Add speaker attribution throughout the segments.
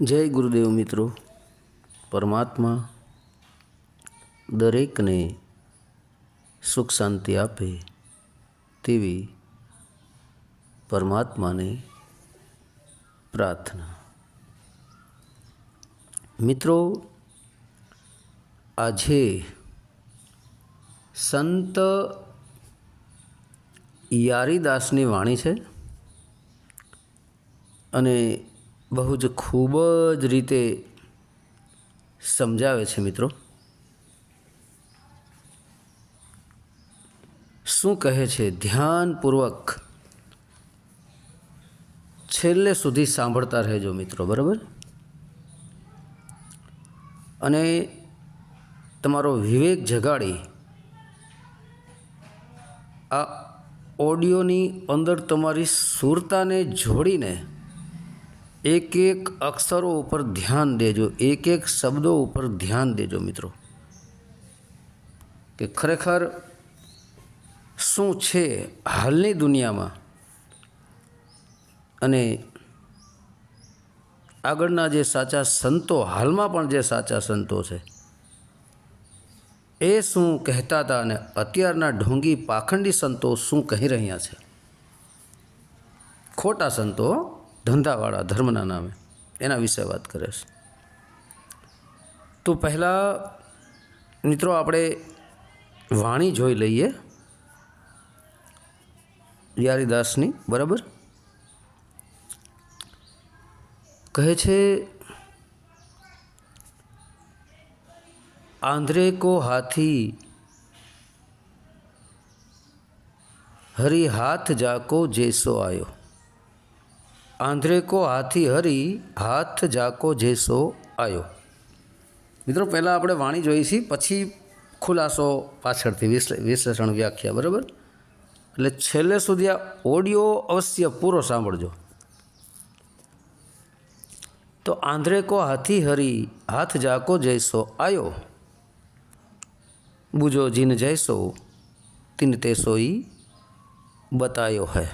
Speaker 1: જય ગુરુદેવ મિત્રો. પરમાત્મા દરેકને સુખ શાંતિ આપે તેવી પરમાત્માને પ્રાર્થના. મિત્રો, આજે સંત યારીદાસની વાણી છે અને બહુ જ ખૂબ જ રીતે સમજાવે છે મિત્રો. શું કહે છે? ધ્યાનપૂર્વક છેલ્લે સુધી સાંભળતા રહેજો મિત્રો, બરાબર? અને તમારો વિવેક જગાડી આ ઓડિયોની અંદર તમારી સુરતાને જોડીને એક એક અક્ષરો ઉપર ધ્યાન દેજો એક એક શબ્દો ઉપર ધ્યાન દેજો મિત્રો. કે ખરેખર શું છે હાલની દુનિયામાં? અને આગળના જે સાચા સંતો, હાલમાં પણ જે સાચા સંતો છે, એ શું કહેતા હતા અને અત્યારના ઢોંગી પાખંડી સંતો શું કહી રહ્યા છે? ખોટા સંતો ધંધાવાળા ધર્મના નામે એના વિશે વાત કરે છે. તો પહેલાં મિત્રો આપણે વાણી જોઈ લઈએ. યારીદાસની, બરાબર? કહે છે, આંધ્રે કો હાથી, હરી હાથ જાકો જેસો આયો. આંધ્રે કો હાથી હરી હાથ જાકો જેસો આયો મિત્રો પહેલાં આપણે વાણી જોઈશી પછી ખુલાસો પાછળથી વિશ્લે- વિશ્લેષણ વ્યાખ્યા બરાબર એટલે છેલ્લે સુધી આ ઓડિયો અવશ્ય પૂરો સાંભળજો. તો આંધ્રે કો હાથી હરી, હાથ જાકો જૈસો આયો. બુજો જીન જૈસો તિન તે સોઈ બતાયો હૈ.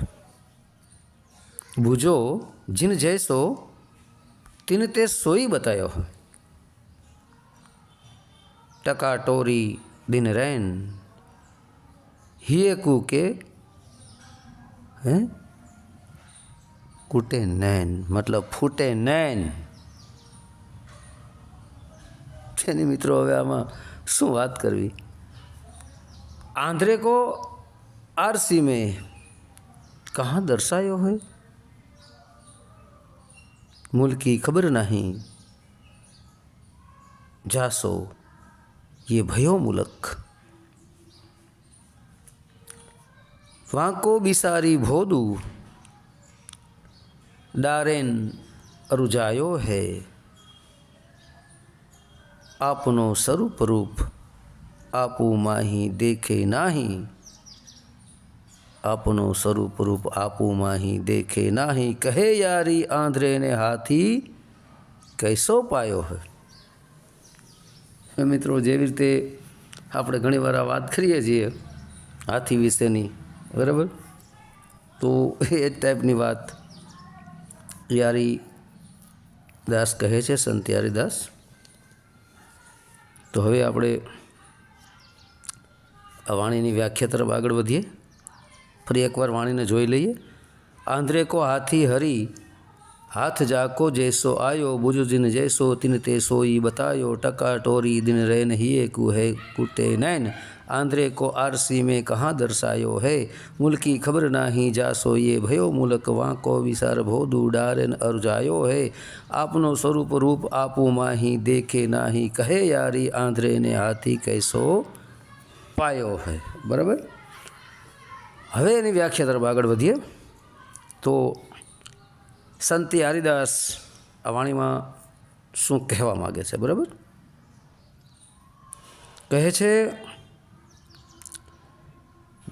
Speaker 1: ભૂજો જીન જૈસો તિને તે સોઈ બતાયો હોય ટકાટોરી દિન રૈન, હિયે કૂકે, હે? કુટે નૈન, મતલબ ફૂટે નૈન. તેની મિત્રો હવે આમાં શું વાત કરવી? આંધ્રે કો આરસી મેં કહા દર્શાયો હોય मूल की खबर नहीं जासो ये भयो मुलक વાંકો બિસારી ભોદુ ડારેન અરુજાયો હે આપનો સ્વરૂપ રૂપ આપું માહી દેખે નાહી આપનો સ્વરૂપ રૂપ આપું માહી દેખે નાહી. કહે યારી આંધ્રે ને હાથી, કૈસો પાયો હે? મિત્રો, જેવી રીતે આપણે ઘણીવાર આ વાત કરીએ છીએ હાથી વિશેની, બરાબર? તો એ જ ટાઈપની વાત યારી દાસ કહે છે, સંત યારી દાસ તો હવે આપણે આ વાણીની વ્યાખ્યા તરફ આગળ વધીએ. फरी एक बार वाणी ने जोई लीए आंध्रे को हाथी हरी हाथ जाको जैसो आयो બુજુ दिन जैसो તિન તે સોઈ बतायो टका टोरी दिन રેન ही કુ है कुटे नैन आंध्रे को आरसी में कहाँ दर्शायो है मुल्की खबर ना ही जा सोये भयो मुलक वाँ को विसार भो दू डारन अरुजायो है आपनो स्वरूप रूप आपू माही देखे ना ही कहे यारी आंध्रे ने हाथी कैसो पायो है बराबर હવે એની વ્યાખ્યા તરફ આગળ વધીએ. તો સંત હરિદાસ આ વાણીમાં શું કહેવા માગે છે, બરાબર? કહે છે,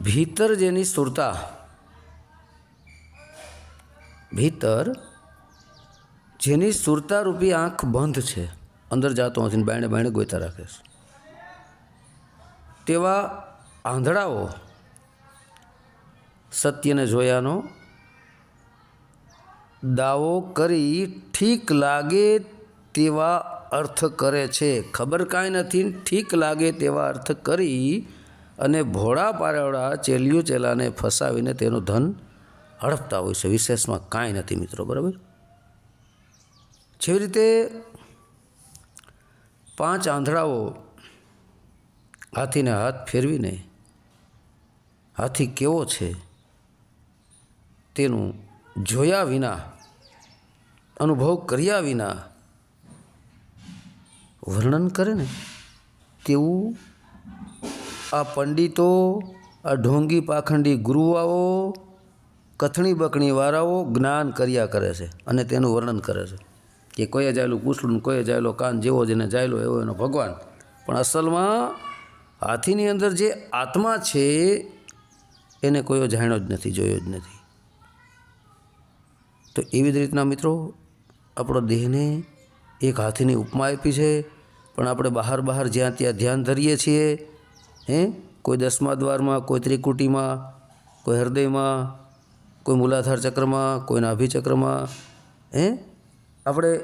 Speaker 1: ભીતર જેની સુરતા, ભીતર જેની સુરતારૂપી આંખ બંધ છે, અંદર જાતો નથી બાયણે બાયણે ગોતા રાખે છે. તેવા આંધળાઓ સત્યને જોયાનો દાવો કરી ઠીક લાગે તેવા અર્થ કરે છે. ખબર કાંઈ નથી, ઠીક લાગે તેવા અર્થ કરી અને ભોળા પારવડા ચેલિયું ચેલાને ફસાવીને તેનું ધન હડપતા હોય છે. વિશેષમાં કાંઈ નથી મિત્રો, બરાબર? જેવી રીતે પાંચ આંધળાઓ હાથીને હાથ ફેરવીને હાથી કેવો છે? તેનું જોયા વિના, અનુભવ કર્યા વિના વર્ણન કરે ને, તેવું આ પંડિતો, આ ઢોંગી પાખંડી ગુરુઆઓ કથણી બકણી વાળાઓ જ્ઞાન કર્યા કરે છે અને તેનું વર્ણન કરે છે. કે કોઈએ જાયેલું પૂછડું કોઈએ જાયેલો કાન જેવો જેને જાયેલો એવો એનો ભગવાન. પણ અસલમાં હાથીની અંદર જે આત્મા છે, એને કોઈઓ જાણ્યો જ નથી, જોયો જ નથી. તો એવી જ રીતના મિત્રો, આપણો દેહને એક હાથીની ઉપમા આપી છે. પણ આપણે બહાર બહાર જ્યાં ત્યાં ધ્યાન ધરીએ છીએ, હે? કોઈ દસમા દ્વારમાં, કોઈ ત્રિકુટીમાં, કોઈ હૃદયમાં, કોઈ મૂલાધાર ચક્રમાં, કોઈ નાભિચક્રમાં હે? આપણે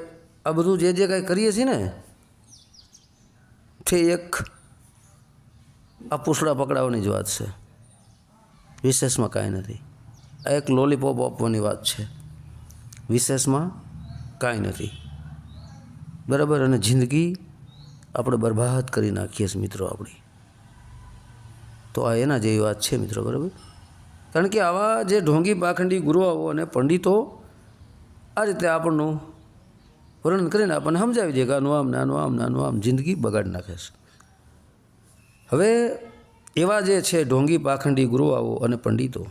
Speaker 1: આ બધું જે જે કાંઈ કરીએ છીએ ને, તે એક આ પૂછડા પકડાવવાની જ વાત છે. વિશેષમાં કાંઈ નથી. આ એક લોલીપોપ આપવાની વાત છે. વિશેષમાં કાંઈ નથી. બરાબર? અને જિંદગી આપણે બરબાદ કરી નાખીએ છીએ મિત્રો આપણી. તો આ એના જેવી વાત છે મિત્રો, બરાબર? કારણ કે આવા જે ઢોંગી, પાખંડી ગુરુઓ અને પંડિતો આ રીતે આપણનું વર્ણન કરીને આપણને સમજાવી દે કે આનું આમ નાનું આમ નાનું આમ જિંદગી બગાડી નાખે છે. હવે એવા જે છે ઢોંગી, પાખંડી ગુરુઓ અને પંડિતો,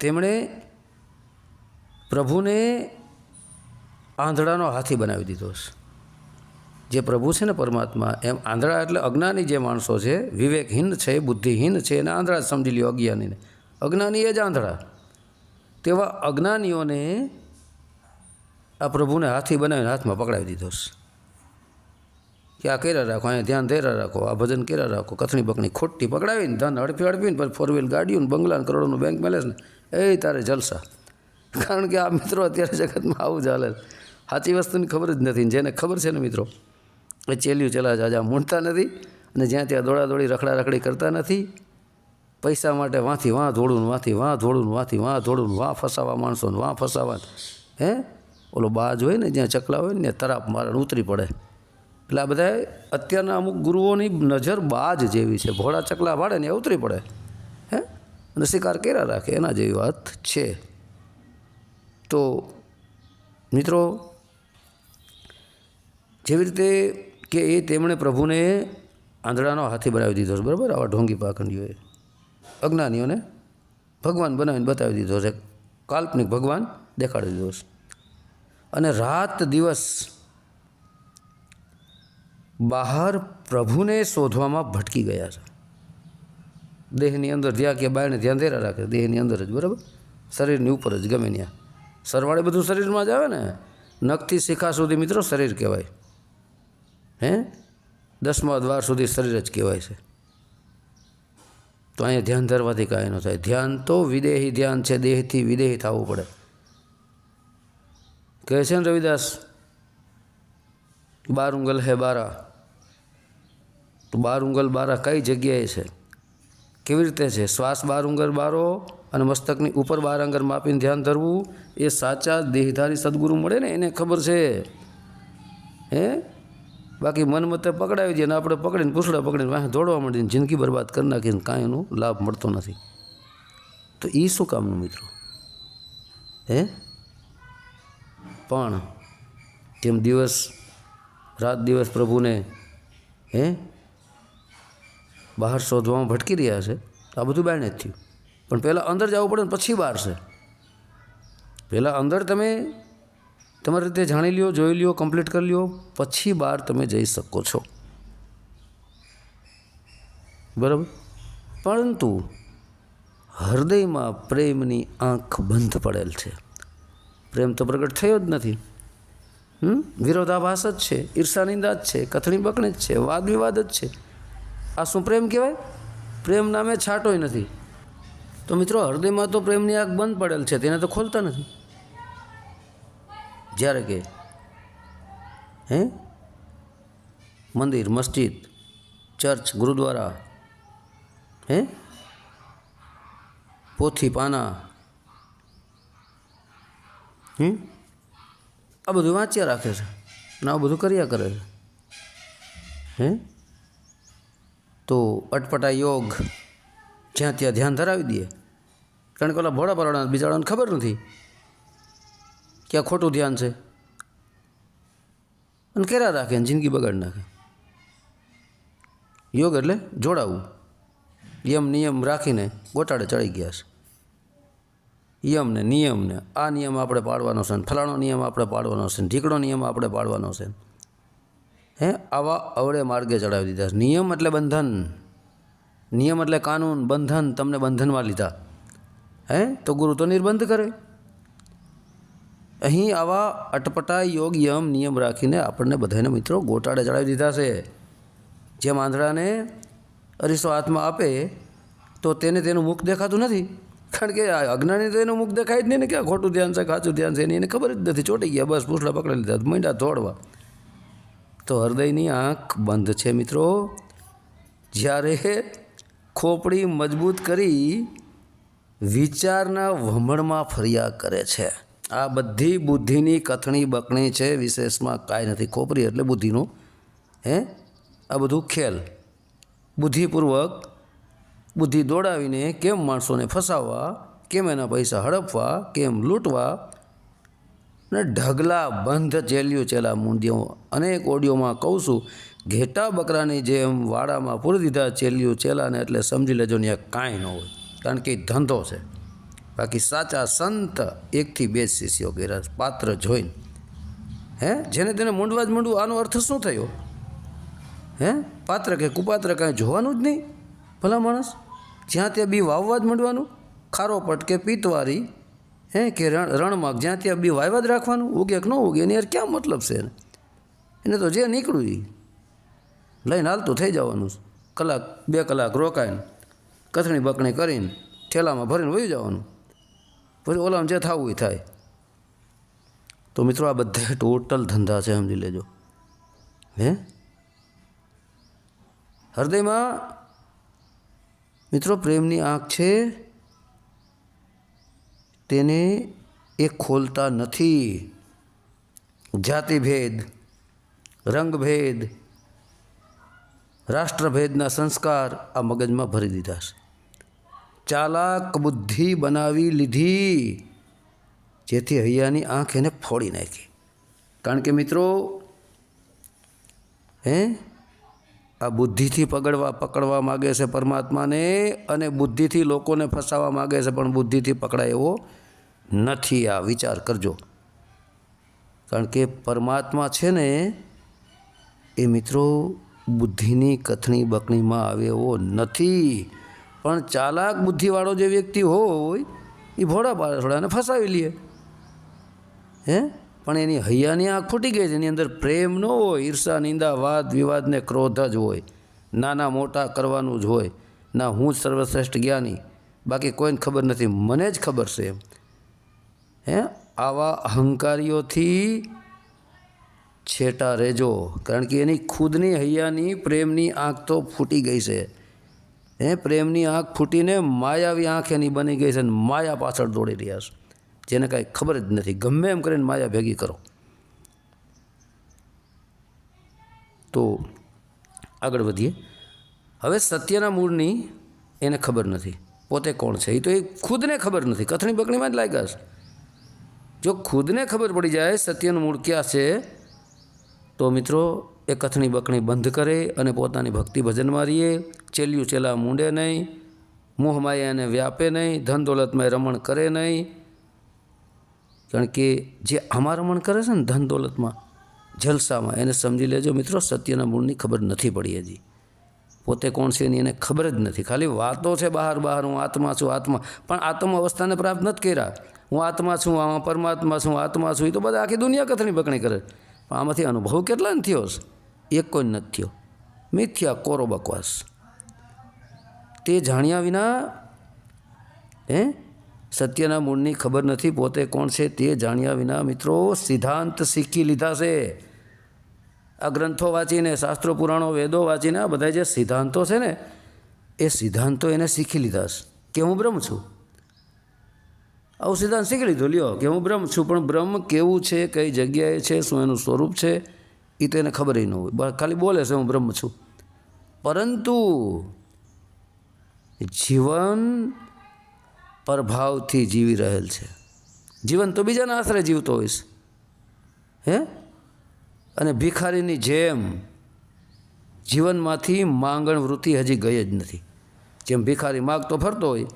Speaker 1: તેમણે પ્રભુને આંધળાનો હાથી બનાવી દીધો છે. જે પ્રભુ છે ને પરમાત્મા, એમ આંધળા એટલે અજ્ઞાની જે માણસો છે, વિવેકહીન છે, બુદ્ધિહીન છે, એને આંધળા સમજી લ્યો અજ્ઞાનીને. અજ્ઞાની એ જ આંધળા. તેવા અજ્ઞાનીઓને આ પ્રભુને હાથી બનાવીને હાથમાં પકડાવી દીધો છે. કે આ કર્યા રાખો, અહીંયા ધ્યાન ધેરા રાખો, આ ભજન કર્યા રાખો, કથણી બકણી ખોટી પકડાવીને ધન હડપી હડપીને પછી ફોર વ્હીલ ગાડીઓને, બંગલાને, કરોડોનું બેંક બેલેન્સ ને, એ તારે જલસા. કારણ કે આ મિત્રો અત્યારે જગતમાં આવું ચાલે સાચી વસ્તુની ખબર જ નથી. જેને ખબર છે ને મિત્રો, એ ચેલ્યું ચલા જાજા મૂંડતા નથી અને જ્યાં ત્યાં દોડાદોડી રખડા રખડી કરતા નથી. પૈસા માટે વાંથી વાં ધોળું વાંથી વાં ધોળું વાંથી વાં ધોળું વાં ફસાવા માણસો ને વાં ફસાવા. હે? ઓલો બાજ હોય ને, જ્યાં ચકલા હોય ને તરાપ મારણ ઉતરી પડે. એટલે આ બધા અત્યારના અમુક ગુરુઓની નજર બાજ જેવી છે. ભોળા ચકલા ભાડે ને ઉતરી પડે. હે? અને શિકાર કર્યા રાખે. એના જેવી વાત છે. તો મિત્રો, જેવી રીતે કે એ તેમણે પ્રભુને આંધળાનો હાથી બનાવી દીધો છે, બરાબર? આવા ઢોંગી પાખંડીઓએ. અજ્ઞાનીઓને ભગવાન બનાવીને બતાવી દીધો છે. કાલ્પનિક ભગવાન દેખાડી દીધો છે. અને રાત દિવસ બહાર પ્રભુને શોધવામાં ભટકી ગયા છે. દેહની અંદર જ્યાં કે બાયને ધ્યાન ધેરા રાખે, દેહની અંદર જ, બરાબર? શરીરની ઉપર જ, ગમે ત્યાં. સરવાળે બધું શરીરમાં જ આવે ને? નખથી શિખા સુધી મિત્રો શરીર કહેવાય. હે? દસમા દ્વાર સુધી શરીર જ કહેવાય છે. તો અહીંયા ધ્યાન ધરવાથી કાંઈ ન થાય. ધ્યાન તો વિદેહી ધ્યાન છે. દેહથી વિદેહી થવું પડે. કહે છે ને રવિદાસ, બાર ઉંગલ હે બારા. તો બાર ઉંગલ બારા કઈ જગ્યાએ છે? કેવી રીતે છે? શ્વાસ બાર ઉંગલ બારો? અને મસ્તકની ઉપર બાર અંગર માપીને ધ્યાન ધરવું, એ સાચા દેહધારી સદગુરુ મળે ને એને ખબર છે. હે? બાકી મન મતે પકડાવી દે અને આપણે પકડીને પૂછડા પકડીને વાહ દોડવા માંડીને જિંદગી બરબાદ કરી નાખીને કાંઈ એનો લાભ મળતો નથી. તો એ શું કામનું મિત્રો? હે? પણ તેમ દિવસ, રાત દિવસ પ્રભુને, હે? બહાર શોધવામાં ભટકી રહ્યા છે આ બધું બાયણે જ થયું. પણ પહેલાં અંદર જવું પડે ને પછી બહાર છે. પહેલાં અંદર તમે તમારી રીતે જાણી લ્યો, જોઈ લ્યો કમ્પ્લીટ કરી લ્યો, પછી બહાર તમે જઈ શકો છો. બરાબર? પરંતુ હૃદયમાં પ્રેમની આંખ બંધ પડેલ છે. પ્રેમ તો પ્રગટ થયો જ નથી. હમ? વિરોધાભાસ જ છે, ઈર્ષાનિંદા જ છે, કથણી બકણી જ છે વાદ વિવાદ જ છે. આ શું પ્રેમ કહેવાય? પ્રેમ નામે છાંટોય નથી. તો મિત્રો, હૃદયમાં તો પ્રેમની આગ બંધ પડેલ છે, તેને તો ખોલતા નથી. જ્યારે કે, હે? મંદિર, મસ્જિદ, ચર્ચ, ગુરુદ્વારા, હે? પોથી, પાના હમ આ બધું વાંચ્યા રાખે છે અને આ બધું કર્યા કરે છે. હે? તો અટપટા યોગ જ્યાં ત્યાં ધ્યાન ધરાવી દઈએ કારણ કે ઓલા ભોળા પરોડા બિચારાને ખબર નથી કે આ ખોટું ધ્યાન છે. અને કેરા રાખે ને જિંદગી બગાડી નાખે. યોગ એટલે જોડાવું. યમ નિયમ રાખીને ગોટાળે ચડી ગયા છે. યમ ને નિયમ ને આ નિયમ આપણે પાડવાનો છે ને ફલાણો નિયમ આપણે પાડવાનો છે ને ઢીકડો નિયમ આપણે પાડવાનો છે હે, આવા અવળે માર્ગે ચડાવી દીધા નિયમ એટલે બંધન. નિયમ એટલે કાનૂન, બંધન. તમને બંધનમાં લીધા. હે? તો ગુરુ તો નિર્બંધ કરે. અહીં આવા અટપટા યોગ યમ નિયમ રાખીને આપણને બધાને મિત્રો ગોટાળે ચડાવી દીધા છે. જેમ આંધળાને અરીસો હાથમાં આપે, તો તેને તેનું મુખ દેખાતું નથી. કારણ કે અજ્ઞાની તો એનું મુખ દેખાય જ નહીં ને કે ખોટું ધ્યાન છે, ખાચું ધ્યાન છે, એને ખબર જ નથી. ચોટી ગયા, બસ પૂછલા પકડી લીધા, મંડા તોડવા. તો હૃદયની આંખ બંધ છે મિત્રો. જ્યારે ખોપડી મજબૂત કરી વિચારના વમણમાં ફર્યા કરે છે. આ બધી બુદ્ધિની કથણી બકણી છે, વિશેષમાં કાંઈ નથી. ખોપરી એટલે બુદ્ધિનું, હે? આ બધું ખેલ. બુદ્ધિપૂર્વક બુદ્ધિ દોડાવીને કેમ માણસોને ફસાવવા, કેમ એના પૈસા હડપવા, કેમ લૂંટવા? ને ઢગલા બંધ ચેલ્યું ચેલા મૂંડિયો. અનેક ઓડિયોમાં કહું છું, ઘેટા બકરાની જેમ વાડામાં પૂરી દીધા ચેલ્યું ચેલાને એટલે સમજી લેજો ને કાંઈ ન હોય. કારણ કે ધંધો છે. બાકી સાચા સંત એકથી બે શિષ્યો ગેરાજ પાત્ર જોઈને. હે? જેને તેને મૂંડવા જ મૂંડવું, આનો અર્થ શું થયો? હે? પાત્ર કે કુપાત્ર કાંઈ જોવાનું જ નહીં, ભલા માણસ? જ્યાં ત્યાં બી વાવવા જ માંડવાનું? ખારો પટ કે પિત્તવારી હે? કે રણ, રણમાં જ્યાં ત્યાં બી વાવવા જ રાખવાનું? ઉગે કે ન ઉગે? એની યાર ક્યાં મતલબ છે એને? એને તો જે નીકળ્યું એ લઈને હાલતું થઈ જવાનું કલાક, બે કલાક રોકાઈને. કથણી બકણી કરીને ઠેલામાં ભરીને વહી જવાનું. પછી ઓલામાં જે થવું એ થાય. તો મિત્રો આ બધા ટોટલ ધંધા છે, સમજી લેજો. હે? હૃદયમાં મિત્રો પ્રેમની આંખ છે, તેને એ ખોલતા નથી. જાતિભેદ, રંગભેદ, રાષ્ટ્રભેદના સંસ્કાર આ મગજમાં ભરી દીધા છે. ચાલાક બુદ્ધિ બનાવી લીધી. જેથી હૈયાની આંખ એને ફોડી નાખી. કારણ કે મિત્રો, હે? આ બુદ્ધિથી પકડવા પકડવા માગે છે પરમાત્માને અને બુદ્ધિથી લોકોને ફસાવા માગે છે, પણ બુદ્ધિથી પકડાય એવો નથી. આ વિચાર કરજો. કારણ કે પરમાત્મા છે ને, એ મિત્રો બુદ્ધિની કથણી બકણીમાં આવે એવો નથી. પણ ચાલાક બુદ્ધિવાળો જે વ્યક્તિ હોય, એ ભોળા પાછળાને ફસાવી લે. હે? પણ એની હૈયાની આંખ ફૂટી ગઈ છે, એની અંદર પ્રેમ ન હોય, ઈર્ષા, નિંદા, વાદ વિવાદને ક્રોધ જ હોય. નાના મોટા કરવાનું જ હોય. ના, હું જ સર્વશ્રેષ્ઠ જ્ઞાની. બાકી કોઈને ખબર નથી, મને જ ખબર છે એમ. હે? આવા અહંકારીઓથી છેટા રહેજો. કારણ કે એની ખુદની હૈયાની, પ્રેમની આંખ તો ફૂટી ગઈ છે. હે, પ્રેમની આંખ ફૂટીને માયાવી આંખ એની બની ગઈ છે અને માયા પાછળ દોડી રહ્યા છે. જેને કાંઈ ખબર જ નથી. ગમે એમ કરીને માયા ભેગી કરો. તો આગળ વધીએ. હવે સત્યના મૂળની એને ખબર નથી. પોતે કોણ છે? એ તો એ ખુદને ખબર નથી. કથણી બકણીમાં જ લાગ્યા છે. જો ખુદને ખબર પડી જાય સત્યનું મૂળ ક્યાં છે, તો મિત્રો એ કથણી બકણી બંધ કરે અને પોતાની ભક્તિ ભજનમાં રહીએ ચેલ્યું ચેલા મૂંડે નહીં મોહમાં એને વ્યાપે નહીં, ધન દોલતમાં રમણ કરે નહીં. કારણ કે જે આમાં રમણ કરે છે ને ધન દોલતમાં, જલસામાં, એને સમજી લેજો મિત્રો, સત્યના મૂળની ખબર નથી પડી હજી. પોતે કોણ છે એની એને ખબર જ નથી. ખાલી વાતો છે બહાર બહાર, હું આત્મા છું, આત્મા. પણ આત્મ અવસ્થાને પ્રાપ્ત નથી કર્યા. હું આત્મા છું, આમાં પરમાત્મા છું, આત્મા છું એ તો બધા આખી દુનિયા કથણી બકણી કરે. પણ આમાંથી અનુભવ કેટલા ને થયો છે એક કોઈ નથી થયો. મિથ્યા કોરો બકવાસ. તે જાણ્યા વિના, હે? સત્યના મૂળની ખબર નથી પોતે કોણ છે તે જાણ્યા વિના મિત્રો સિદ્ધાંત શીખી લીધા છે. આ ગ્રંથો વાંચીને, શાસ્ત્રો, પુરાણો, વેદો વાંચીને આ બધા જે સિદ્ધાંતો છે ને, એ સિદ્ધાંતો એને શીખી લીધા છે. કે હું બ્રહ્મ છું? આવું સિદ્ધાંત શીખી લીધો? લ્યો, કે હું બ્રહ્મ છું, પણ બ્રહ્મ કેવું છે, કઈ જગ્યાએ છે, શું એનું સ્વરૂપ છે એ તો એને ખબર ન હોય. ખાલી બોલે છે, હું બ્રહ્મ છું. પરંતુ જીવન પ્રભાવથી જીવી રહેલ છે. જીવન તો બીજાના આશરે જીવતો હોઈશ હે? અને ભિખારીની જેમ જીવનમાંથી માંગણ વૃત્તિ હજી ગઈ જ નથી. જેમ ભિખારી માગતો ફરતો હોય,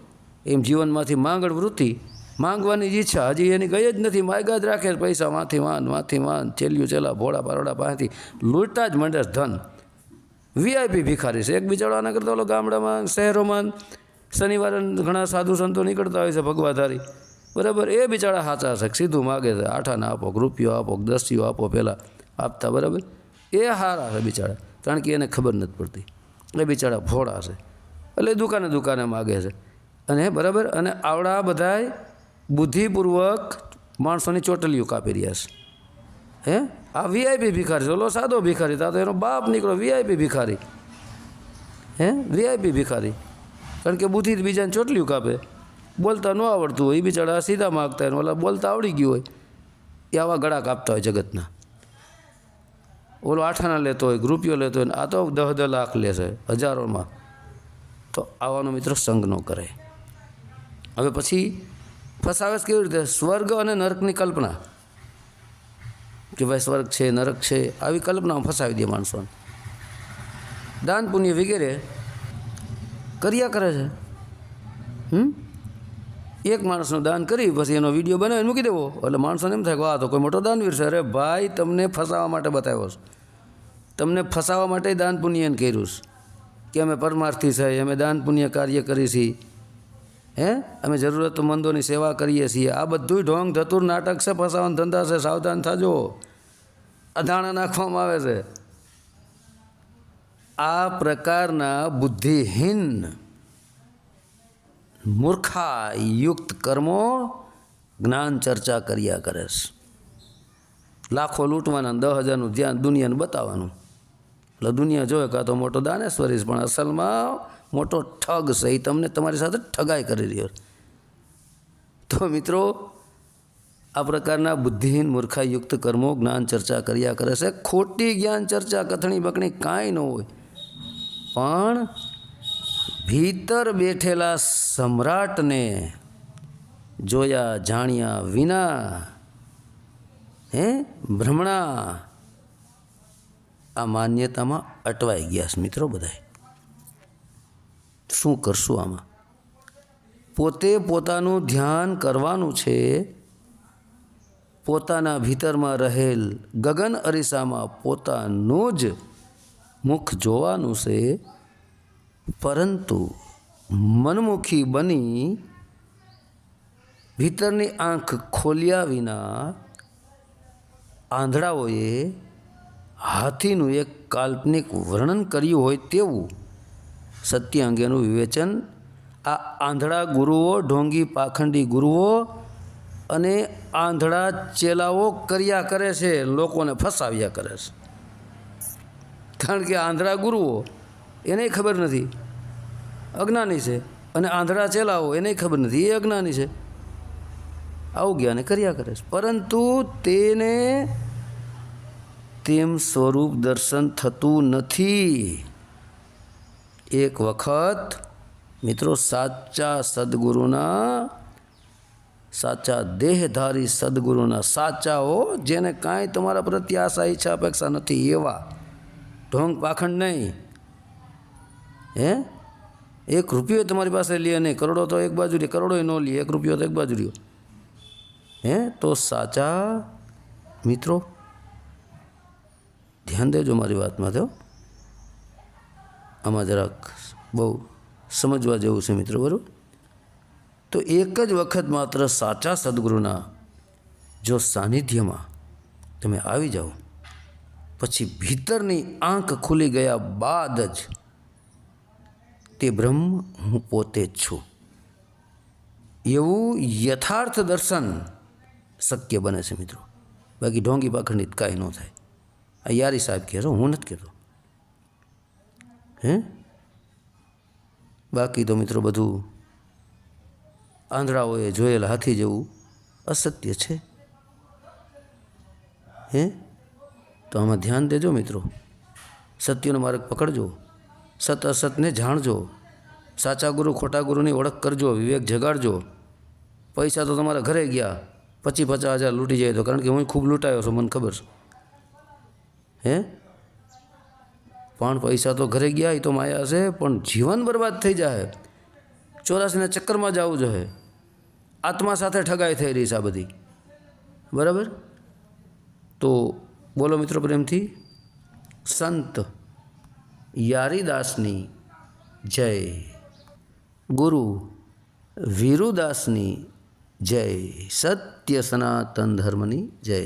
Speaker 1: એમ જીવનમાંથી માંગણ વૃત્તિ માંગવાની ઈચ્છા હજી એની ગઈ જ નથી. માયગા જ રાખે પૈસા માથી માન માથી વાન ચેલ્યું ચેલા, ભોળા પારોડા પાસેથી લૂંટતા જ મંડે ધન. વીઆઈપી ભિખારી છે. એક બિચારાના કરતા ઓલો ગામડામાં, શહેરોમાં શનિવારે ઘણા સાધુ સંતો નીકળતા હોય છે ભગવાધારી બરાબર? એ બિચારા સાચા છે. સીધું માગે છે. આઠાના આપો, રૂપિયો આપો દસ્યો આપો પહેલાં આપતા, બરાબર? એ હારા છે બિચારા. કારણ કે એને ખબર નથી પડતી. એ બિચારા ભોળા છે. એટલે દુકાને દુકાને માગે છે. અને બરાબર? અને આવડા બધાય બુદ્ધિપૂર્વક માણસોની ચોટલીઓ કાપી રહ્યા છે. હે? આ વીઆઈપી ભિખારી ઓલો સાદો ભિખારી. તા તો એનો બાપ નીકળો વીઆઈપી ભિખારી. હે? વીઆઈપી ભિખારી. કારણ કે બુદ્ધિ બીજાને ચોટલીઓ કાપે. બોલતા ન આવડતું હોય. એ બિચારા સીધા માગતા હોય ઓલા બોલતા આવડી ગયું હોય. એ આવા ગળા કાપતા હોય જગતના. ઓલો આઠાના લેતો હોય રૂપિયો લેતો હોય આ તો દહ દહ લાખ લેશે હજારોમાં. તો આવાનો મિત્ર સંગ ન કરે. હવે પછી ફસાવે કેવી રીતે? સ્વર્ગ અને નરકની કલ્પના. કે ભાઈ સ્વર્ગ છે, નરક છે, આવી કલ્પનામાં ફસાવી દે માણસોને. દાન પુણ્ય વગેરે કર્યા કરે છે. હમ? એક માણસનું દાન કરી, પછી એનો વીડિયો બનાવીને મૂકી દેવો. એટલે માણસોને એમ થાય કે આ તો કોઈ મોટો દાનવીર છે. અરે ભાઈ, તમને ફસાવા માટે બતાવ્યો છે. તમને ફસાવા માટે દાન પુણ્યને કર્યું છે. કે અમે પરમાર્થી છે, અમે દાન પુણ્ય કાર્ય કરી છીએ હે? અમે જરૂરતમંદોની સેવા કરીએ છીએ. આ બધું ઢોંગ, ધતુર, નાટક છે, ફસાવાના ધંધા છે, સાવધાન થાજો. અધાણા નાખવામાં આવે છે. આ પ્રકારના બુદ્ધિહીન, મૂર્ખાયુક્ત કર્મો જ્ઞાન ચર્ચા કર્યા કરે છે. લાખો લૂંટવાના દસ હજારનું ધ્યાન દુનિયાને બતાવવાનું. એટલે દુનિયા જોવે કાં તો મોટો દાનેશ્વરી પણ અસલમાં મોટો ઠગ છે એ તમને તમારી સાથે ઠગાઈ કરી રહ્યો તો મિત્રો, આ પ્રકારના બુદ્ધિહીન મૂર્ખાયુક્ત કર્મો જ્ઞાન ચર્ચા કર્યા કરે છે. ખોટી જ્ઞાન ચર્ચા કથણી બકણી કાંઈ ન હોય. પણ ભીતર બેઠેલા સમ્રાટને જોયા, જાણ્યા વિના, હે, ભ્રમણા, આ માન્યતામાં અટવાઈ ગયા છે મિત્રો બધાય. શું કરશું આમાં? પોતે પોતાનું ધ્યાન કરવાનું છે, પોતાના ભીતરમાં રહેલ ગગન અરીસામાં પોતાનું જ મુખ જોવાનું છે, પરંતુ મનમુખી બની ભીતરની આંખ ખોલ્યા વિના આંધળાઓએ હાથીનું એક કાલ્પનિક વર્ણન કર્યું હોય તેવું સત્ય અંગેનું વિવેચન. આ આંધળા ગુરુઓ, ઢોંગી પાખંડી ગુરુઓ અને આંધળા ચેલાઓ કર્યા કરે છે, લોકોને ફસાવ્યા કરે છે. કારણ કે આંધળા ગુરુઓ, એને ખબર નથી. અજ્ઞાની છે અને આંધળા ચેલાઓ, એને ખબર નથી. એ અજ્ઞાની છે. આવું જ્ઞાને કર્યા કરે છે. પરંતુ તેને, તેમ સ્વરૂપ દર્શન થતું નથી. એક વખત મિત્રો સાચા સદગુરુના સાચા દેહધારી સદગુરુના સાચાઓ જેને કાંઈ તમારા પ્રત્યે આશા, ઈચ્છા, અપેક્ષા નથી, એવા ઢોંગ પાખંડ નહીં. હે? એક રૂપિયો તમારી પાસે લે નહીં. કરોડો તો એક બાજુ લે કરોડો ન લે, એક રૂપિયો તો એક બાજુ રહ્યો. હે? તો સાચા મિત્રો, ધ્યાન દેજો મારી વાતમાં તો આમાં જરાક બહુ સમજવા જેવું છે મિત્રો, બરાબર? તો એક જ વખત માત્ર સાચા સદગુરુના જો સાનિધ્યમાં તમે આવી જાઓ, પછી ભીતરની આંખ ખુલી ગયા બાદ જ તે બ્રહ્મ હું પોતે જ છું. એવું યથાર્થ દર્શન શક્ય બને છે મિત્રો. બાકી ઢોંગી પાખંડિત કાંઈ ન થાય. આ યારી સાહેબ કહે છો, હું નથી કહેતો. હે? બાકી તો મિત્રો બધું આંધળાઓએ જોયેલ હાથી જેવું અસત્ય છે. હે? તો આમાં ધ્યાન દેજો મિત્રો. સત્યનો માર્ગ પકડજો. સત અસતને જાણજો. સાચા ગુરુ, ખોટા ગુરુની ઓળખ કરજો, વિવેક જગાડજો. પૈસા તો તમારા ઘરે ગયા. પચીસ પચાસ હજાર લૂંટી જાય તો કારણ કે હું ખૂબ લૂંટાયો છું, મને ખબર છે. હે? પણ પૈસા તો ઘરે ગયા એ તો માયા છે પણ જીવન બરબાદ થઈ જાય. ચોરાસીના ચક્કરમાં જવું જોઈએ આત્મા સાથે ઠગાઈ થઈ રહી છે આ બધી. બરાબર? તો બોલો મિત્રો પ્રેમથી. સંત યારીદાસની જય. ગુરુ વીરુદાસની જય. સત્ય સનાતન ધર્મની જય.